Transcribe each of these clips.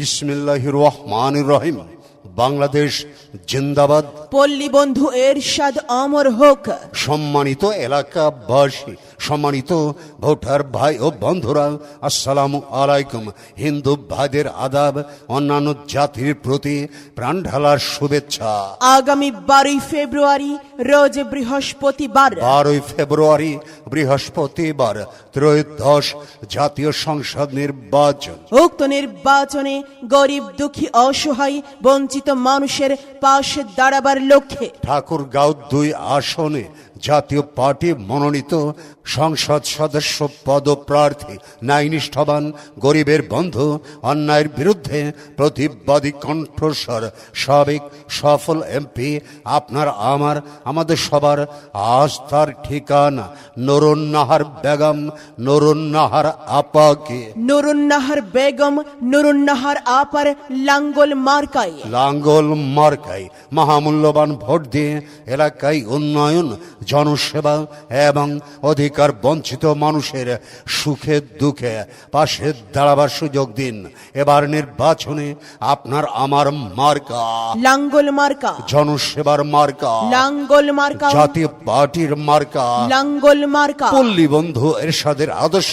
বিসমিল্লাহ রহমান রহিম বাংলাদেশ জিন্দাবাদ। পল্লী বন্ধু এরশাদ অমর হোক। সম্মানিত এলাকাবাসী সম্মানিত ভোটার ভাই ও বন্ধুরা আসসালামু আলাইকুম। হিন্দু ভাইদের আদাব অন্যান্য জাতির প্রতি প্রাণ ঢালার শুভেচ্ছা। আগামী বারোই ফেব্রুয়ারি রোজ বৃহস্পতিবার। বারোই ফেব্রুয়ারি বৃহস্পতিবার ত্রয়োদশ জাতীয় সংসদ নির্বাচন। উক্ত নির্বাচনে গরিব দুঃখী অসহায় বঞ্চিত মানুষের পাশে দাঁড়াবার লক্ষ্যে। ঠাকুরগাঁও দুই আসনে জাতীয় পার্টি মনোনীত সংসদ সদস্য পদপ্রার্থী ন্যায়নিষ্ঠবান গরিবের বন্ধু অন্যায়ের বিরুদ্ধে প্রতিবাদী কণ্ঠস্বর সাবেক সফল এমপি আপনার আমার আমাদের সবার আস্থার ঠিকানা নরুন্নাহার বেগম নরুন্নাহার আপাকে। নুরুন্নাহার বেগম নুরুন্নাহার আপার লাঙ্গল মার্কাই লাঙ্গল মার্কাই মহামূল্যবান ভোট দিয়ে এলাকায় উন্নয়ন জনসেবা এবং অধিকার বঞ্চিত মানুষের সুখে দুঃখে পাশে দাঁড়াবার সুযোগ দিন। এবার নির্বাচনে আপনার আমার মার্কা। লাঙ্গল মার্কা। জনসেবার মার্কা। লাঙ্গল মার্কা। জাতীয় পার্টির মার্কা। লাঙ্গল মার্কা। পল্লী বন্ধু এরশাদের আদর্শ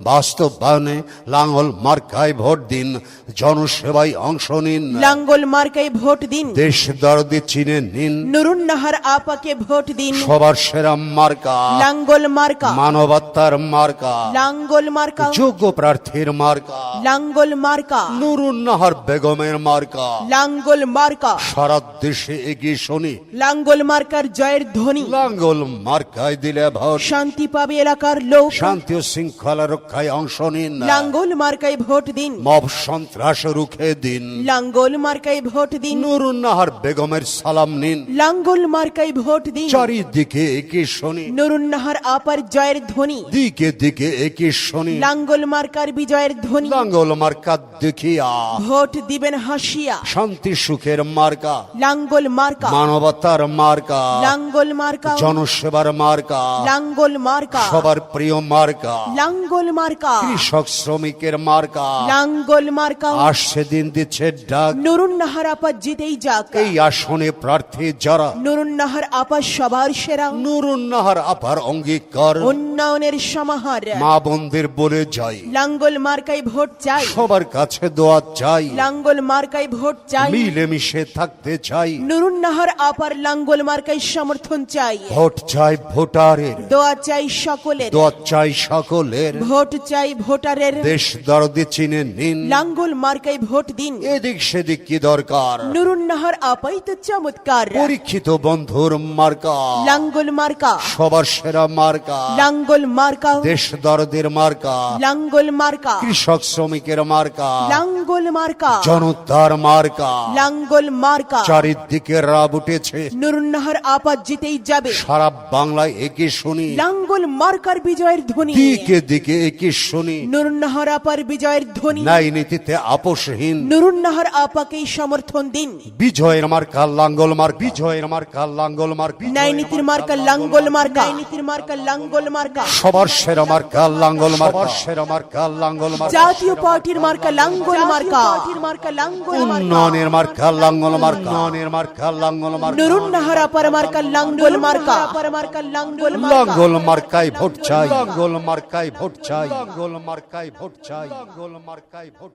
বাস্তবায়নে লাঙ্গল মার্কায় ভোট দিন। জনসেবায় অংশ নিন। লাঙ্গল মার্কায় ভোট দিন। দেশ দরদি চিনে নিন। নুরুন্নাহার আপাকে ভোট দিন। সবার সেরা মার্কা লাঙ্গল মার্কা মানবতার মার্কা লাঙ্গল মার্কা যোগ্য প্রার্থীর মার্কা লাঙ্গল মার্কা নুরুন্নাহার বেগমের মার্কা লাঙ্গল মার্কা সারা দেশে এগিয়ে শুনি। লাঙ্গল মার্কার জয়ের ধ্বনি লাঙ্গল মার্কায় দিলে ভোট। শান্তি পাবে এলাকার লোক। শান্তি ও শৃঙ্খলা রক্ষায় অংশ নিন লাঙ্গল মার্কায় ভোট দিন। মব সন্ত্রাস রুখে দিন। লাঙ্গল মার্কায় ভোট দিন। নুরুন নুরুন্নাহার বেগমের সালাম নিন। লাঙ্গল মার্কায় ভোট দিন। চারিদিকে একে শুনি। নুরুন্নাহার আপার জয়ের ধ্বনি। দিকে দিকে একে শুনি। লাঙ্গল মার্কার বিজয়ের ধ্বনি। লাঙ্গল মার্কা দেখিয়া। ভোট দিবেন হাসিয়া। শান্তি সুখের মার্কা। লাঙ্গল মার্কা। মানবতার মার্কা। লাঙ্গল মার্কা। জনসেবার মার্কা। লাঙ্গল মার্কা। সবার প্রিয় মার্কা। লাঙ্গল মার্কা। কৃষক শ্রমিকের মার্কা। লাঙ্গল মার্কা। আসছে দিন দিচ্ছে ডাক। নুরুন্নাহার আপা জিতেই যাক। এই আসনে প্রার্থী যারা। নুরুন্নাহার আপা সবার সেরা। নুরুন্নাহার আপার অঙ্গীকার। উন্নয়নের সমাহার। মা বন্ধের বলে যাই। লাঙ্গল মার্কায় ভোট চাই সবার কাছে দোয়া চাই। লাঙ্গল মার্কায় ভোট চাই। মিলেমিশে থাকতে চাই। নুরুন্নাহার আপার লাঙ্গল মার্কায় সমর্থন চাই। ভোট চাই ভোটারের। দোয়া চাই সকলের। দোয়া চাই সকলের। ভোট চাই ভোটারের। দেশ দরদি চিনে নিন। লাঙ্গল মার্কায় ভোট দিন। এদিক সেদিক কি দরকার? নুরুন্নাহার আপাই তো চমৎকার। পরীক্ষিত বন্ধুর মার্কা। লাঙ্গল মার্কা। সবার সেরা মার্কা। লাঙ্গল মার্কা। দেশ দরদের মার্কা। লাঙ্গল মার্কা। কৃষক শ্রমিকের মার্কা। লাঙ্গল মার্কা। জনতার মার্কা। লাঙ্গল মার্কা। চারিদিকে রাব উঠেছে। নুরুন্নাহার আপা জিতেই যাবে। সারা বাংলায় একে শুনি। লাঙ্গল মার্কার বিজয়ের ধ্বনি। দিকে দিকে একে শুনি। নুরুন্নাহার আপার বিজয়ের ধ্বনি। ন্যায় নীতিতে আপোষহীন। নুরুন্নাহার আপাকেই সমর্থন দিন। বিজয়ের মার্কা লাঙ্গল মার বিজয়ের মার্কা লাঙ্গল মার ন্যায় নীতির মার্কা লাঙ্গল মার্কা। ন্যায় নীতির মার্কা লাঙ্গল মার্কা। সবার সেরা মার্কা লাঙ্গল মার সবার সেরা মার্কা লাঙ্গল মার জাতীয় পার্টির মার্কা লাঙ্গল মার্কা। মার্কা। লাঙ্গল মার্কা। লাঙ্গল মার্কা। উন্নয়নের মার্কা লাঙ্গল মার্কা। নুরুন্নাহার আপার মার্কা লাঙ্গল মার্কা। আপার মার্কা লাঙ্গল মার্কা। লাঙ্গল মার্কায় ভোট চাই। লাঙ্গল মার্কায় ভোট চাই। লাঙ্গল মার্কায় ভোট চাই। লাঙ্গল মার্কায় ভোট